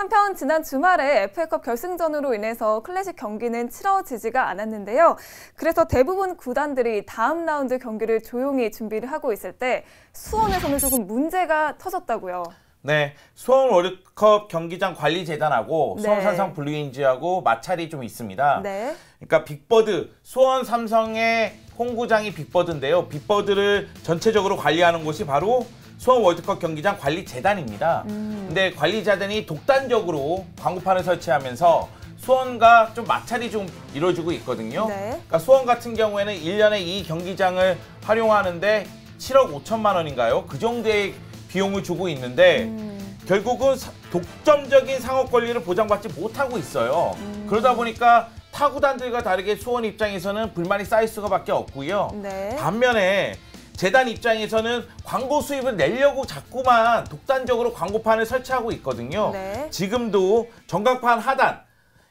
한편 지난 주말에 FA컵 결승전으로 인해서 클래식 경기는 치러지지가 않았는데요. 그래서 대부분 구단들이 다음 라운드 경기를 조용히 준비를 하고 있을 때 수원에서는 조금 문제가 터졌다고요. 네, 수원 월드컵 경기장 관리 재단하고 네. 수원 삼성 블루인즈하고 마찰이 좀 있습니다. 네. 그러니까 빅버드, 수원 삼성의 홍구장이 빅버드인데요. 빅버드를 전체적으로 관리하는 곳이 바로 수원 월드컵 경기장 관리 재단입니다. 음. 근데 관리 재단이 독단적으로 광고판을 설치하면서 수원과 좀 마찰이 좀 이루어지고 있거든요. 네. 그러니까 수원 같은 경우에는 1년에 이 경기장을 활용하는데 7억 5천만 원인가요? 그 정도의 비용을 주고 있는데 음. 결국은 사- 독점적인 상업 권리를 보장받지 못하고 있어요. 음. 그러다 보니까 타구단들과 다르게 수원 입장에서는 불만이 쌓일 수가밖에 없고요. 네. 반면에 재단 입장에서는 광고 수입을 내려고 자꾸만 독단적으로 광고판을 설치하고 있거든요. 네. 지금도 전광판 하단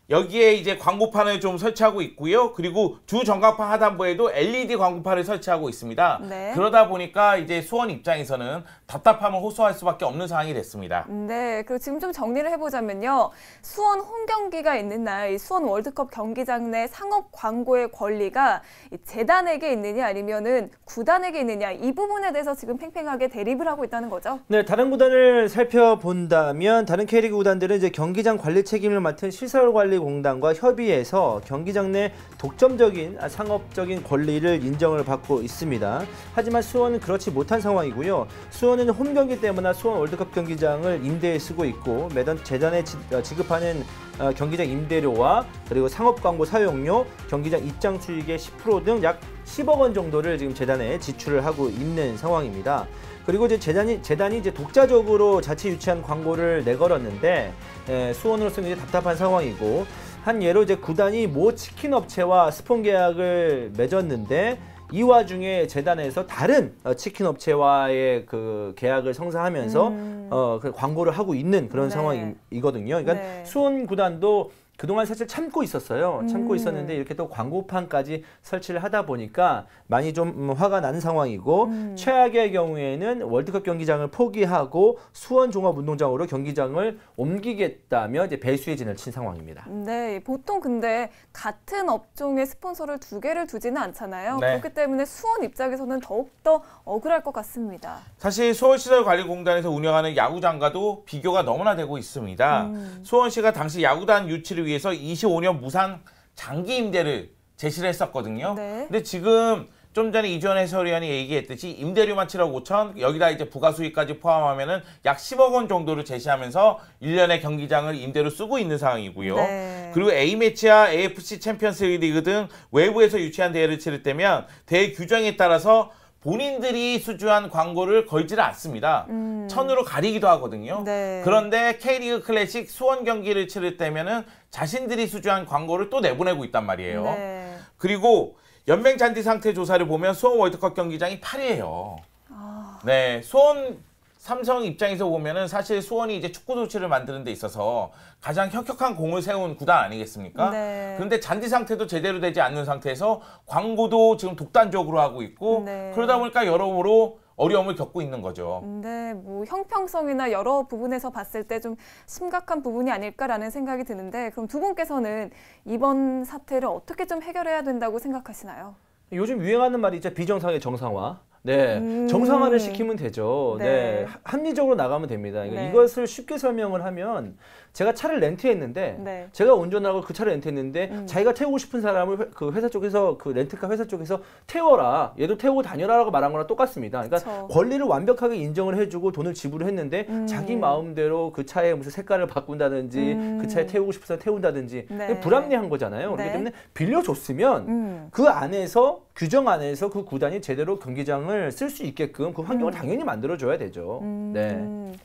여기에 이제 광고판을 좀 설치하고 있고요. 그리고 주 전광판 하단부에도 LED 광고판을 설치하고 있습니다. 네. 그러다 보니까 이제 수원 입장에서는 답답함을 호소할 수밖에 없는 상황이 됐습니다. 네, 그리고 지금 좀 정리를 해보자면요. 수원 홈 경기가 있는 날이 수원 월드컵 경기장 내 상업 광고의 권리가 이 재단에게 있느냐 아니면은 구단에게 있느냐 이 부분에 대해서 지금 팽팽하게 대립을 하고 있다는 거죠. 네, 다른 구단을 살펴본다면 다른 K리그 구단들은 이제 경기장 관리 책임을 맡은 시설 관리 공단과 협의해서 경기장 내 독점적인 아, 상업적인 권리를 인정을 받고 있습니다. 하지만 수원은 그렇지 못한 상황이고요. 수원은 홈 경기 때문에 수원 월드컵 경기장을 임대에 쓰고 있고 매달 재단에 지- 어, 지급하는 어, 경기장 임대료와 그리고 상업 광고 사용료, 경기장 입장 수익의 10%등 약 10억 원 정도를 지금 재단에 지출을 하고 있는 상황입니다. 그리고 이제 재단이 재단이 이제 독자적으로 자체 유치한 광고를 내걸었는데 에, 수원으로서는 이제 답답한 상황이고 한 예로 이제 구단이 모 치킨 업체와 스폰 계약을 맺었는데 이 와중에 재단에서 다른 어, 치킨 업체와의 그 계약을 성사하면서 음. 어, 그 광고를 하고 있는 그런 네. 상황이거든요. 그러니까 네. 수원 구단도 그동안 사실 참고 있었어요. 참고 음. 있었는데 이렇게 또 광고판까지 설치를 하다 보니까 많이 좀 음, 화가 난 상황이고 음. 최악의 경우에는 월드컵 경기장을 포기하고 수원 종합운동장으로 경기장을 옮기겠다며 이제 배수의 진을 친 상황입니다. 네, 보통 근데 같은 업종의 스폰서를 두 개를 두지는 않잖아요. 네. 그렇기 때문에 수원 입장에서는 더욱더 억울할 것 같습니다. 사실 수원시설관리공단에서 운영하는 야구장과도 비교가 너무나 되고 있습니다. 음. 수원시가 당시 야구단 유치를 위해서 25년 무상 장기 임대를 제시를 했었거든요. 네. 근데 지금 좀 전에 이주원 해설위원이 얘기했듯이 임대료만 7억 5천, 여기다 이제 부가 수익까지 포함하면은 약 10억 원 정도를 제시하면서 1년의 경기장을 임대로 쓰고 있는 상황이고요. 네. 그리고 A매치와 AFC 챔피언스 리그 등 외부에서 유치한 대회를 치를 때면 대회 규정에 따라서 본인들이 수주한 광고를 걸지를 않습니다. 음. 천으로 가리기도 하거든요. 네. 그런데 K리그 클래식 수원 경기를 치를 때면은 자신들이 수주한 광고를 또 내보내고 있단 말이에요. 네. 그리고 연맹 잔디 상태 조사를 보면 수원 월드컵 경기장이 8위예요. 아. 네, 수원 삼성 입장에서 보면은 사실 수원이 이제 축구 도시를 만드는 데 있어서 가장 혁혁한 공을 세운 구단 아니겠습니까? 네. 그런데 잔디 상태도 제대로 되지 않는 상태에서 광고도 지금 독단적으로 하고 있고 네. 그러다 보니까 여러모로 어려움을 겪고 있는 거죠. 네, 뭐 형평성이나 여러 부분에서 봤을 때 좀 심각한 부분이 아닐까라는 생각이 드는데 그럼 두 분께서는 이번 사태를 어떻게 좀 해결해야 된다고 생각하시나요? 요즘 유행하는 말이 있죠. 비정상의 정상화. 네, 음. 정상화를 시키면 되죠. 네, 네. 하- 합리적으로 나가면 됩니다. 그러니까 네. 이것을 쉽게 설명을 하면 제가 차를 렌트했는데 네. 제가 운전하고 그 차를 렌트했는데 음. 자기가 태우고 싶은 사람을 회, 그 회사 쪽에서 그 렌트카 회사 쪽에서 태워라, 얘도 태우고 다녀라라고 말한 거랑 똑같습니다. 그러니까 그쵸. 권리를 완벽하게 인정을 해주고 돈을 지불을 했는데 음. 자기 마음대로 그 차에 무슨 색깔을 바꾼다든지 음. 그 차에 태우고 싶어서 태운다든지 네. 불합리한 거잖아요. 그렇기 네. 때문에 빌려줬으면 음. 그 안에서 규정 안에서 그 구단이 제대로 경기장을 쓸 수 있게끔 그 환경을 음. 당연히 만들어줘야 되죠. 음. 네.